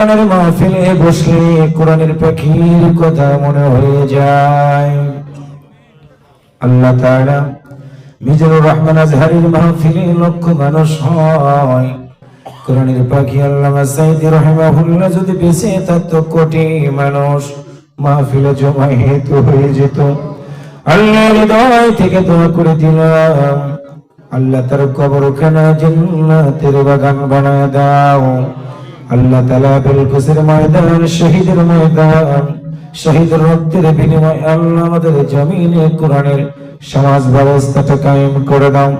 কোরআনের মাহফিলে বসলে কোরআনের পাখির কথা মনে হয়ে যায়। আল্লাহ তাআলা মিজানুর রহমান আজহারির মাহফিলে লক্ষ মানুষ হয়। কোরআনের পাখি আল্লামা সাইদি রহমাহুল্লাহ যদি বেঁচে থাকতো কোটি মানুষ মাহফিলে জমা হেতু হয়ে যেত। আল্লাহ হৃদয় থেকে দোয়া করে দিলাম। আল্লাহ তার কবরখানা জান্নাতের বাগান বানায় দাও। আল্লাহ তালা বেলকুসের ময়দান, শহীদের ময়দান, শহীদের রক্তের বিনিময় আল্লাহ আমাদের জমিনে কোরআনের সমাজ ব্যবস্থাটা কায়েম করে দাও।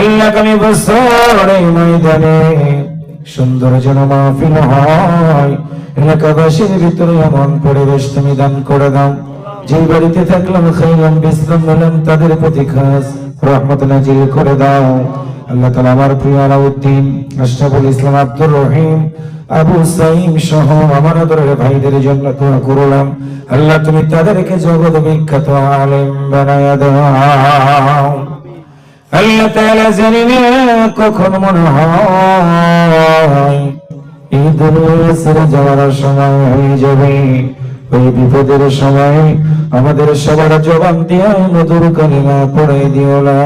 আল্লাহ কামি বছর এই ময়দানে সুন্দর যেন মাহফিল হয়, এলাকাবাসীর ভিতরে এমন পরিবেশ তুমি দান করে দাও। যে বাড়িতে থাকলাম বিশ্রাম নিলাম, তাদের প্রতি খাস রহমত নাজিল করে দাও। আল্লাহ তালা আমার প্রিয় আলাউদ্দিন আশরাফুল ইসলাম আব্দুর রহিম আবু সাইম সহ আমার আদরের ভাইদের জন্য দোয়া করলাম। আল্লাহ, তুমি তাদেরকে জগৎ বিখ্যাত আলেম বানায় দাও। আল্লাহ জানি না কখন মনে হয় এই দুনিয়া যাওয়ার সময় হয়ে যাবে। ওই বিপদের সময় আমাদের সবার জবান মধুর কালিমা পড়ে দিও। লা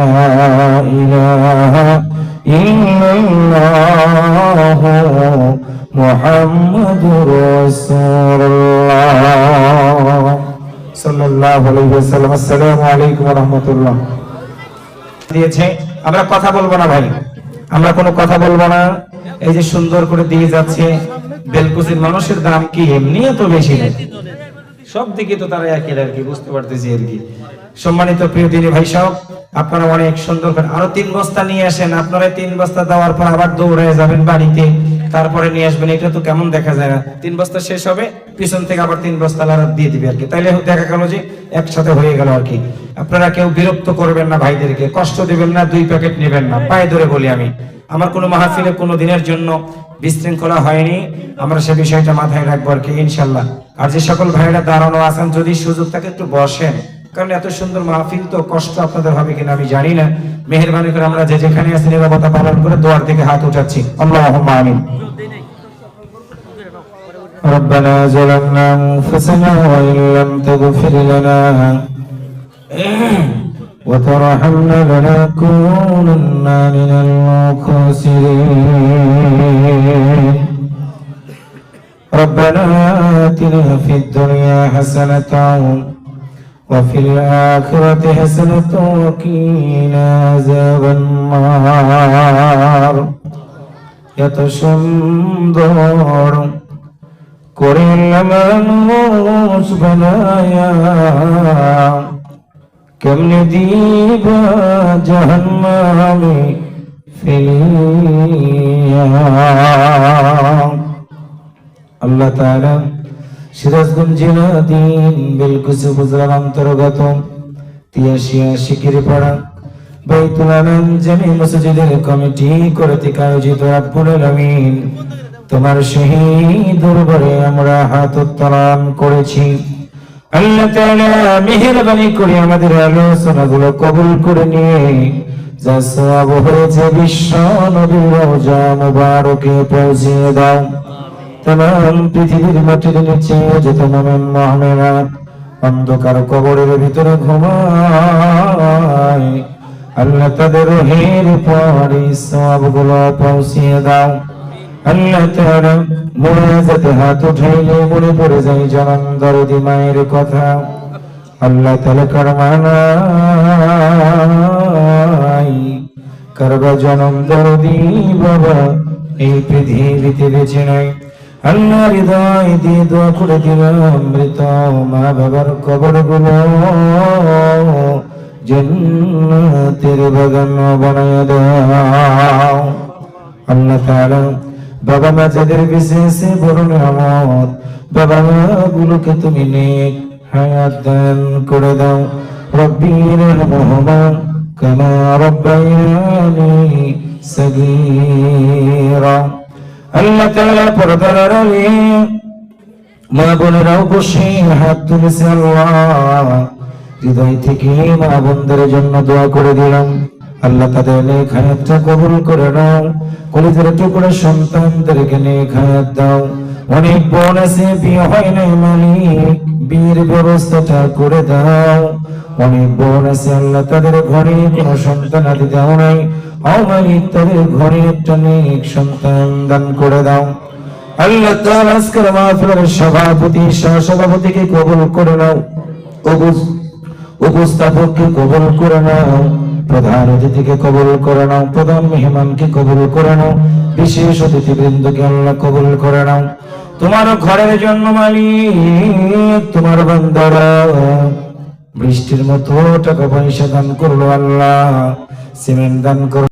ইলাহা ইল্লাল্লাহ মুহাম্মাদুর রাসূলুল্লাহ। সাল্লাল্লাহু আলাইহি ওয়াসাল্লাম। আসসালামু আলাইকুম ওয়া রাহমাতুল্লাহ। দিয়েছে, আমরা কথা বলব না ভাই। আমরা কোনো কথা বলব না। এই যে সুন্দর করে দিয়ে যাচ্ছে বেলকুচির মানুষের দাম কি এমনি তো বেশি? নেই সব দিকে তো তারা একই আর কি, বুঝতে পারতেছি আর কি। সম্মানিত প্রিয় দিনী ভাই সব আপনারা অনেক সুন্দর করে আরও তিন বস্তা নিয়ে আসেন। আপনারা তিন বস্তা দেওয়ার পর আবার দৌড়ে যাবেন বাড়িতে। তারপরে নিয়ে আসবেন, এটা তো কেমন দেখা যায় না। তিন বস্তা শেষ হবে, পিছন থেকে আবার তিন বস্তা লারা দিয়ে দিবে আর কি তাইলে দেখা গেল যে একসাথে হয়ে গেল আর কি আপনারা কেউ বিরক্ত করবেন না ভাইদেরকে, কষ্ট দিবেন না, দুই প্যাকেট নেবেন না। পায়ে ধরে বলি আমি, আমার কোনো মাহফিলে কোনো দিনের জন্য বিশৃঙ্খলা হয়নি। আমরা সে বিষয়টা মাথায় রাখব আর কি ইনশাল্লাহ। আর যে সকল ভাইরা দাঁড়ানো আছেন, যদি সুযোগ থাকে একটু বসেন। কারণ এত সুন্দর মাহফিল তো কষ্ট আপনাদের হবে কিনা আমি জানি না মেহরবানি করে আমরা যে যেখানে আছি নিরাপত্তা পালন করে দোয়ার থেকে হাত উঠাচ্ছি আল্লাহ আমিন ربنا ظلمنا انفسنا وان لم تغفر لنا وترحمنا لنكونن من الخاسرين ربنا آتنا في الدنيا حسنة وفي الآخرة حسنة وقنا عذاب النار এত সুন্দর করিলাম মানুষ বানায়া কেমনে দিব জাহান্নামে ফেলিয়া আল্লাহ তাআলা সিরাজগঞ্জ বেলকুচি উপজেলার অন্তর্গত তোমার দরবারে আমরা হাত উত্তোলন করেছি। আল্লাহ তাআলা মেহেরবানি কবুল করে নিয়ে যা সওয়াব হয়েছে বিশ্ব নবীর পৌঁছিয়ে দাও। তাম পৃথিবীর মাটির নিচে যত মোমেন মহমেনা অন্ধকার কবরের ভিতরে ঘুমায়। আল্লাহ তাদের হের পরে সব সবগুলো পৌঁছিয়ে দাও। আল্লাহ তারা মনে যাতে হাত উঠাইলে মনে পড়ে যায় জনম দরদি মায়ের কথা। আল্লাহ তালা করমানাই করবা জনম দরদি বাবা, এই পৃথিবীতে বেছে নাই আল্লাহ হৃদয় দিয়ে দোয়া করে দিলাম মৃত মা বাবার কবরগুলো জন্নতের বাগান বানায় দাও। আল্লাহ তাআলা বাবা মা যাদের বিশেষে বড় নিয়ামত বাবা মা গুলোকে তুমি নেক হায়াত দান করে দাও। রব্বি রহমহুমা কামা রব্বায়ানি সগীরা। আল্লাহ তাআলা পর্দার আড়ালে মা বোনেরাও বসে হাত তুলেছে আল্লাহ। হৃদয় থেকে মা বোনদের জন্য দোয়া করে দিলাম। আল্লাহ তাদের নেক হায়াতটা কবুল করে নাও। কলিজার টুকরা সন্তানদেরকে নেক হায়াত দাও। অনেক বোন আছে, বিয়ে হয় নাই মালিক। বিয়ের ব্যবস্থাটা করে দাও। অনেক বোন আছে, আল্লাহ তাদের ঘরে কোনো সন্তান আদি দাও নাই। মালিক করে দাও। আল্লাহ সভাপতি করে নাও। উপস- উপস্থাপককে কবুল করে নাও। প্রধান অতিথিকে কবুল করে নাও। প্রধান মেহমানকে কবুল করে নাও। বিশেষ অতিথিবৃন্দকে আল্লাহ কবুল করে নাও। তোমার ঘরের জন্য মালিক, তোমার বান্দারা। বৃষ্টির মতো টাকা পয়সা দান করল আল্লাহ। সিমেন্ট দান করল